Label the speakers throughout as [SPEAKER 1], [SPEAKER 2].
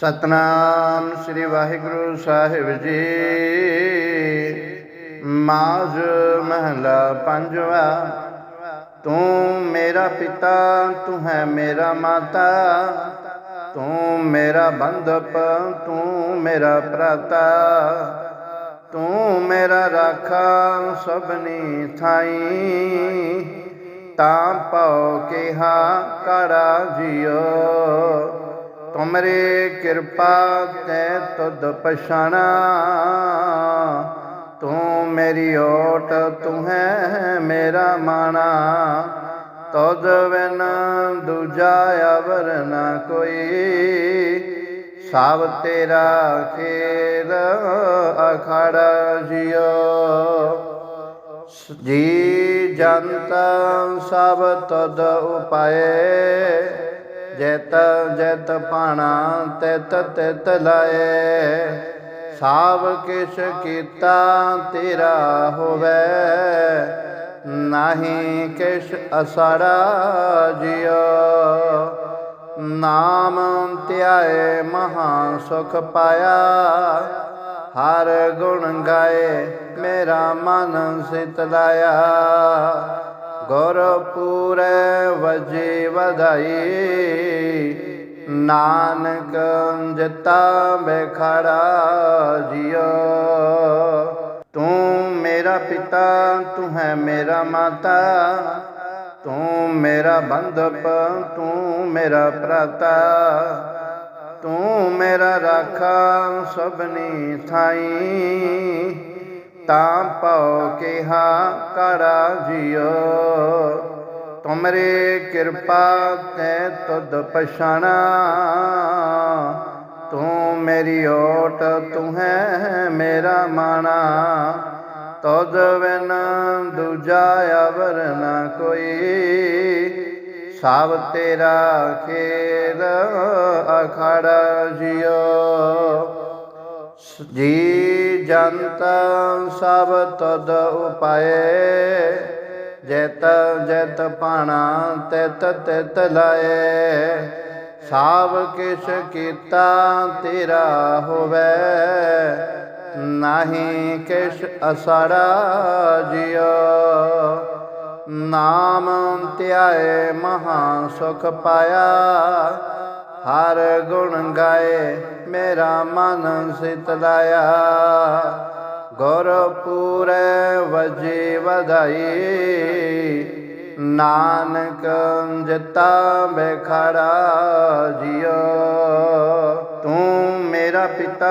[SPEAKER 1] ਸਤਨਾਮ ਸ੍ਰੀ ਵਾਹਿਗੁਰੂ ਸਾਹਿਬ ਜੀ। ਮਾਝ ਮਹਲਾ ਪੰਜਵਾ, ਤੂੰ ਮੇਰਾ ਪਿਤਾ, ਤੂੰ ਹੈ ਮੇਰਾ ਮਾਤਾ, ਤੂੰ ਮੇਰਾ ਬੰਧਪ, ਤੂੰ ਮੇਰਾ ਭਰਾਤਾ, ਤੂੰ ਮੇਰਾ ਰਾਖਾ ਸਭਨੀ ਥਾਈ। ਤਾਂ ਪਉ ਕਿਹਾ ਕਰਾ ਜਿਉ ਤੁਮਰੇ ਕਿਰਪਾ ਤੈ ਤੁਧ ਪਛਾਣਾ। ਤੂੰ ਮੇਰੀ ਓਟ, ਤੂੰ ਹੈ ਮੇਰਾ ਮਾਣਾ। ਤੁਧ ਬਿਨ ਦੂਜਾ ਅਵਰ ਨਾ ਕੋਈ। ਸਭ ਤੇਰਾ ਖੇਰ ਅਖੜਾ ਜਿਉ। ਜੀ ਜੰਤ ਸਭ ਤਦ ਉਪਾਏ। ਜੈਤ ਜੈਤ ਪਾਣਾ ਤਿਤ ਤਿਤ ਲਾਏ। ਸਭ ਕਿਛ ਕੀਤਾ ਤੇਰਾ ਹੋਵੇ। ਨਹੀਂ ਕਿਛ ਅਸੜਾ ਜਿਉ। ਨਾਮ ਧਿਆਏ ਮਹਾ ਸੁਖ ਪਾਇਆ। ਹਰ ਗੁਣ ਗਾਏ ਮੇਰਾ ਮਨ ਸਿਤ ਲਾਇਆ। ਗੁਰ ਪੂਰੇ ਵਜੇ ਵਧਾਈ। ਨਾਨਕ ਜਿਤਾ ਬਖੜਾ ਜਿਉ। ਤੂੰ ਮੇਰਾ ਪਿਤਾ, ਤੂੰ ਹੈ ਮੇਰਾ ਮਾਤਾ। ਤੂੰ ਮੇਰਾ ਬੰਧਪ, ਤੂੰ ਮੇਰਾ ਭਰਾਤਾ। ਤੂੰ ਮੇਰਾ ਰਾਖਾ ਸਭਨੀ ਥਾਈ। ਤਾਂ ਪਉ ਕਿਹਾ ਕਰਾ ਜਿਉ। ਤੁਮਰੇ ਕਿਰਪਾ ਤੈ ਤੁਧ ਪਛਾਣਾ। ਤੂੰ ਮੇਰੀ ਓਟ ਤੂੰ ਹੈ ਮੇਰਾ ਮਾਣਾ। ਤੁਧ ਬਿਨ ਦੂਜਾ ਅਵਰ ਨਾ ਕੋਈ। ਸਭ ਤੇਰਾ ਖੇਰ ਅਖੜਾ ਜਿਉ। ਜੀ ਜੰਤ ਸਭ ਤਦ ਉਪਾਏ। ਜੈਤ ਜੈਤ ਪਾਣਾ ਤਿਤ ਤਿਤ ਲਾਏ। ਸਭ ਕਿਛ ਕੀਤਾ ਤੇਰਾ ਹੋਵੇ। ਨਾਹੀ ਕਿਛ ਅਸੜਾ ਜਿਉ। ਨਾਮ ਧਿਆਏ ਮਹਾ ਸੁਖ ਪਾਇਆ। ਹਰ ਗੁਣ ਗਾਏ। ਮੇਰਾ ਮਨ ਸਿਤ ਲਾਇਆ ਗੁਰ ਪੂਰੇ ਵਜੀ ਵਧਾਈ ਨਾਨਕ ਜਿਤਾ ਬਖੜਾ ਜਿਉ ਤੂੰ ਮੇਰਾ ਪਿਤਾ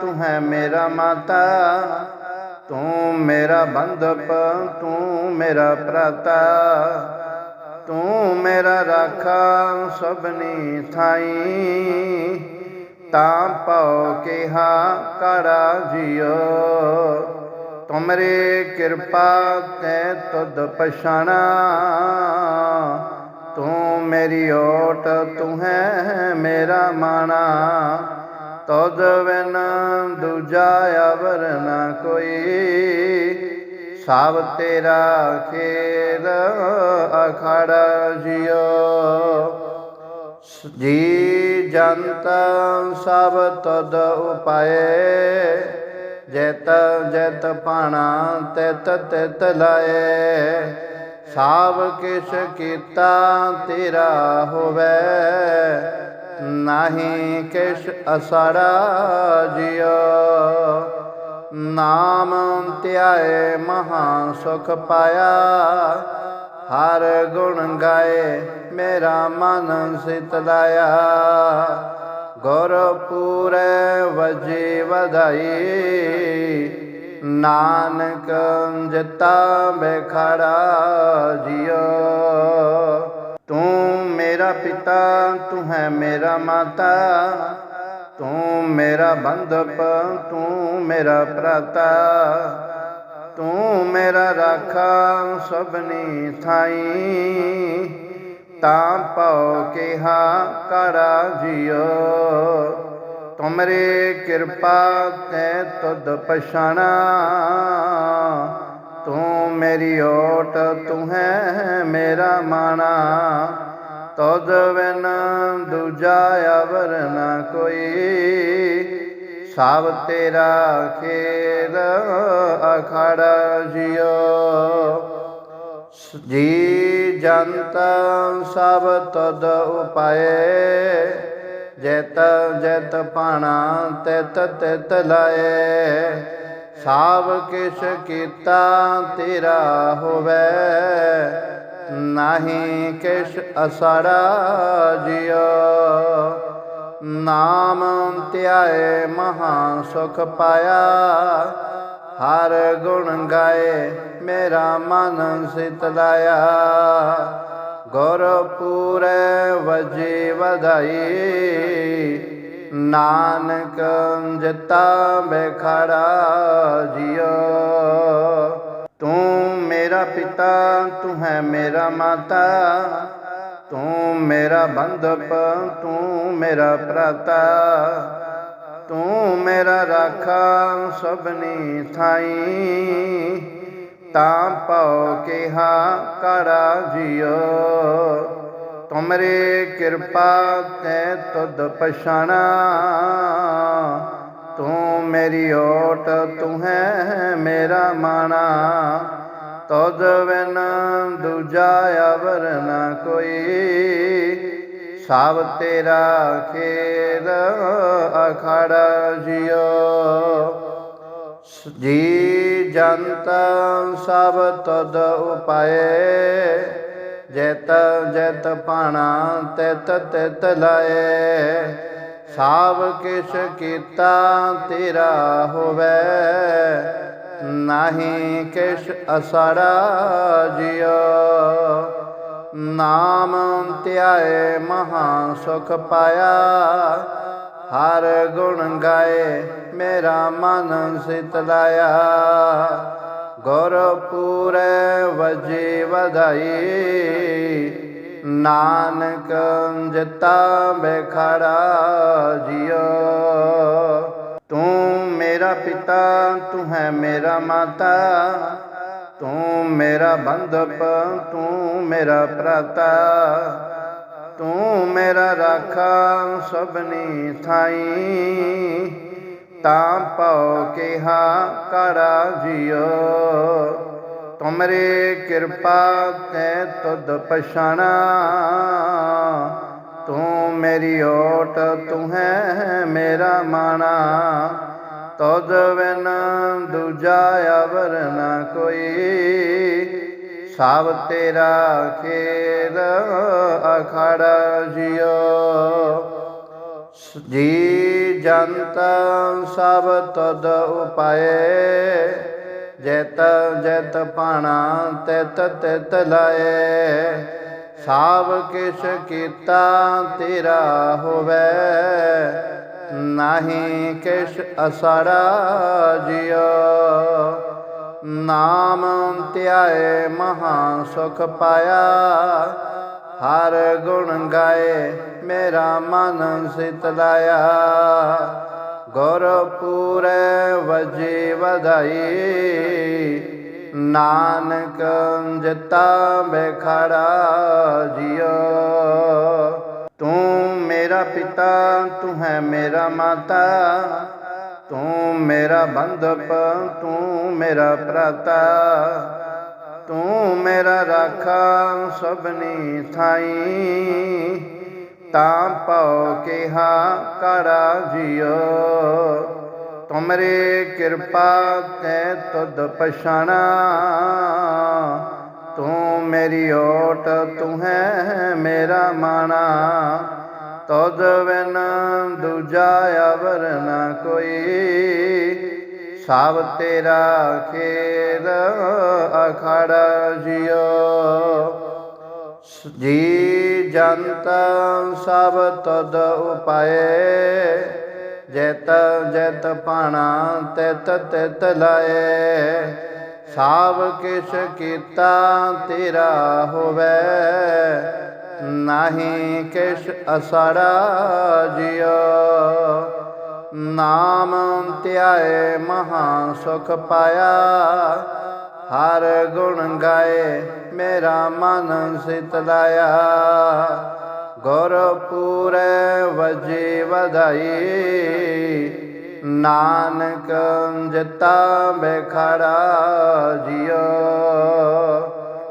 [SPEAKER 1] ਤੂੰ ਹੈ ਮੇਰਾ ਮਾਤਾ ਤੂੰ ਮੇਰਾ ਬੰਧਪ ਤੂੰ ਮੇਰਾ ਭਰਾਤਾ ਤੂੰ ਮੇਰਾ ਰਾਖਾ ਸਭਨੀ ਥਾਈ ਤਾਂ ਪਉ ਕਿਹਾ ਕਰਾ ਜਿਉ। ਤੁਮਰੇ ਕਿਰਪਾ ਤੈ ਤੁਧ ਪਛਾਣਾ। ਤੂੰ ਮੇਰੀ ਓਟ ਤੂੰ ਹੈ ਮੇਰਾ ਮਾਣਾ। ਤੁਧ ਬਿਨ ਦੂਜਾ ਅਵਰ ਨਾ ਕੋਈ। ਸਭ ਤੇਰਾ ਖੇਰ ਅਖੜਾ ਜਿਉ। ਜੀ ਜੰਤ ਸਭ ਤਦ ਉਪਾਏ। ਜੈਤ ਜੈਤ ਪਾਣਾ ਤਿਤ ਤਿਤ ਲਾਏ। ਸਭ ਕਿਛ ਕੀਤਾ ਤੇਰਾ ਹੋਵੇ। ਨਹੀਂ ਕਿਛ ਅਸੜਾ ਜਿਉ। ਨਾਮ ਧਿਆਏ ਮਹਾ ਸੁਖ ਪਾਇਆ। ਹਰ ਗੁਣ ਗਾਏ, ਮੇਰਾ ਮਨ ਸਿਤ ਲਾਇਆ ਗੁਰ ਪੂਰੇ ਵਜੀ ਵਧਾਈ, ਨਾਨਕ ਜਿਤਾ ਬਖੜਾ ਜਿਉ। ਤੂੰ ਮੇਰਾ ਪਿਤਾ, ਤੂੰ ਹੈ ਮੇਰਾ ਮਾਤਾ। ਤੂੰ ਮੇਰਾ ਬੰਧਪ, ਤੂੰ ਮੇਰਾ ਭਰਾਤਾ। ਤੂੰ ਮੇਰਾ ਰਾਖਾ ਸਭਨੀ ਥਾਈ। ਤਾਂ ਪਉ ਕਿਹਾ ਕਰਾ ਜਿਉ। ਤੁਮਰੇ ਕਿਰਪਾ ਤੈ ਤੁਧ ਪਛਾਣਾ। ਤੂੰ ਮੇਰੀ ਓਟ ਤੂੰ ਹੈ ਮੇਰਾ ਮਾਣਾ। ਤੁਧ ਬਿਨ ਦੂਜਾ ਅਵਰ ਨਾ ਕੋਈ। ਸਭ ਤੇਰਾ ਖੇਲ ਅਖਾੜਾ ਜਿਉ। ਜੀ ਜੰਤ ਸਭ ਤਦ ਉਪਾਏ। ਜੈਤ ਜੈਤ ਪਾਣਾ ਤਿਤ ਤਿਤ ਲਾਏ। ਸਭ ਕਿਛ ਕੀਤਾ ਤੇਰਾ ਹੋਵੇ। ਨਾਹੀ ਕਿਛ ਅਸੜਾ ਜਿਉ। ਨਾਮ ਧਿਆਏ ਮਹਾ ਸੁਖ ਪਾਇਆ। ਹਰ ਗੁਣ ਗਾਏ, ਮੇਰਾ ਮਨ ਸਿਤਲਾਇਆ ਗੁਰ ਪੂਰੇ ਵਜੇ ਵਧਾਈ, ਨਾਨਕ ਜਿਤਾ ਬਖੜਾ ਜਿਉ। ਤੂੰ ਮੇਰਾ ਪਿਤਾ, ਤੂੰ ਹੈ ਮੇਰਾ ਮਾਤਾ। ਤੂੰ ਮੇਰਾ ਬੰਧਪ ਤੂੰ ਮੇਰਾ ਭਰਾਤਾ, ਤੂੰ ਮੇਰਾ ਰਾਖਾ ਸਭਨੀ ਥਾਈ। ਤਾਂ ਪਉ ਕਿਹਾ, ਕਰਾ ਜਿਉ ਤੁਮਰੇ ਕਿਰਪਾ ਤੈ ਤੁਧ ਪਛਾਣਾ। ਤੂੰ ਮੇਰੀ ਓਟ, ਤੂੰ ਹੈ ਮੇਰਾ ਮਾਣਾ। ਤਦ ਬਿਨ ਦੂਜਾ ਅਵਰ ਨ ਕੋਈ। ਸਭ ਤੇਰਾ ਖੇਲ ਅਖਾੜਾ ਜਿਓ ਜੀ ਜੰਤ ਸਭ ਤਦ ਉਪਾਏ। ਜੈਤ ਜੈਤ ਪਾਣਾ ਤਿਤ ਤਿਤ ਲਾਏ। ਸਭ ਕਿਛ ਕੀਤਾ ਤੇਰਾ ਹੋਵੇ। ਨਾਹੀ ਕਿਛ ਅਸੜਾ ਜਿਉ ਨਾਮ ਧਿਆਏ ਮਹਾ ਸੁਖ ਪਾਇਆ। ਹਰ ਗੁਣ ਗਾਏ ਮੇਰਾ ਮਨ ਸ਼ਿਤਲਾਇਆ ਗੁਰ ਪੂਰੇ ਵਜੇ ਵਧਾਈ। ਨਾਨਕ ਜਿਤਾ ਬਖੜਾ ਜਿਉ। ਤੂੰ ਮੇਰਾ ਪਿਤਾ, ਤੂੰ ਹੈ ਮੇਰਾ ਮਾਤਾ। ਤੂੰ ਮੇਰਾ ਬੰਧਪ, ਤੂੰ ਮੇਰਾ ਭਰਾਤਾ। ਤੂੰ ਮੇਰਾ ਰਾਖਾ, ਸਭਨੀ ਥਾਈ। ਤਾਂ ਪਉ ਕਿਹਾ, ਕਰਾ ਜਿਉ ਤੁਮਰੇ ਕਿਰਪਾ ਤੈ ਤੁਧ ਪਛਾਣਾ। ਤੂੰ ਮੇਰੀ ਓਟ, ਤੂੰ ਹੈ ਮੇਰਾ ਮਾਣਾ। ਤੁਧ ਬਿਨ ਦੂਜਾ ਅਵਰ ਨ ਕੋਈ। ਸਭ ਤੇਰਾ ਖੇਲ ਅਖਾੜਾ ਜਿਉ। ਜੀ ਜੰਤ ਸਭ ਤਦ ਉਪਾਏ। ਜੈਤ ਜੈਤ ਪਾਣਾ ਤਿਤ ਤਿਤ ਲਾਏ। ਸਭ ਕਿਛ ਕੀਤਾ ਤੇਰਾ ਹੋਵੇ। ਨਾਹੀ ਕਿਛ ਅਸੜਾ ਜਿਉ ਨਾਮ ਧਿਆਏ ਮਹਾ ਸੁਖ ਪਾਇਆ। ਹਰ ਗੁਣ ਗਾਏ ਮੇਰਾ ਮਨ ਸਿਤਲਾਇਆ ਗੁਰ ਪੂਰੇ ਵਜੇ ਵਧਾਈ। ਨਾਨਕ ਜਿਤਾ ਬਖੜਾ ਜਿਉ ਮੇਰਾ ਪਿਤਾ, ਤੂੰ ਹੈ ਮੇਰਾ ਮਾਤਾ। ਤੂੰ ਮੇਰਾ ਬੰਧਪ, ਤੂੰ ਮੇਰਾ ਭਰਾਤਾ। ਤੂੰ ਮੇਰਾ ਰਾਖਾ, ਸਭਨੀ ਥਾਈ। ਤਾਂ ਪਉ ਕਿਹਾ, ਕਰਾ ਜਿਉ ਤੁਮਰੇ ਕਿਰਪਾ ਤੈ ਤੁਧ ਪਛਾਣਾ। ਤੂੰ ਮੇਰੀ ਓਟ, ਤੂੰ ਹੈ ਮੇਰਾ ਮਾਣਾ। ਤਦ ਬਿਨ ਦੂਜਾ ਅਵਰ ਨ ਕੋਈ। ਸਭ ਤੇਰਾ ਖੇਲ ਅਖਾੜਾ ਜਿਉ। ਜੀ ਜੰਤ ਸਭ ਤਦ ਉਪਾਏ। ਜੈਤ ਜੈਤ ਪਾਣਾ ਤਿਤ ਤਿਤ ਲਾਏ। ਸਭ ਕਿਛ ਕੀਤਾ ਤੇਰਾ ਹੋਵੇ। ਨਾਹੀ ਕਿਛ ਅਸੜਾ ਜਿਉ ਨਾਮ ਧਿਆਏ ਮਹਾ ਸੁਖ ਪਾਇਆ। ਹਰ ਗੁਣ ਗਾਏ ਮੇਰਾ ਮਨ ਸ਼ਿਤਲਾਇਆ ਲਾਇਆ। ਗੁਰਪੂਰੈ ਵਜੇ ਵਧਾਈ। ਨਾਨਕ ਜਿਤਾ ਬਖੜਾ ਜਿਉ।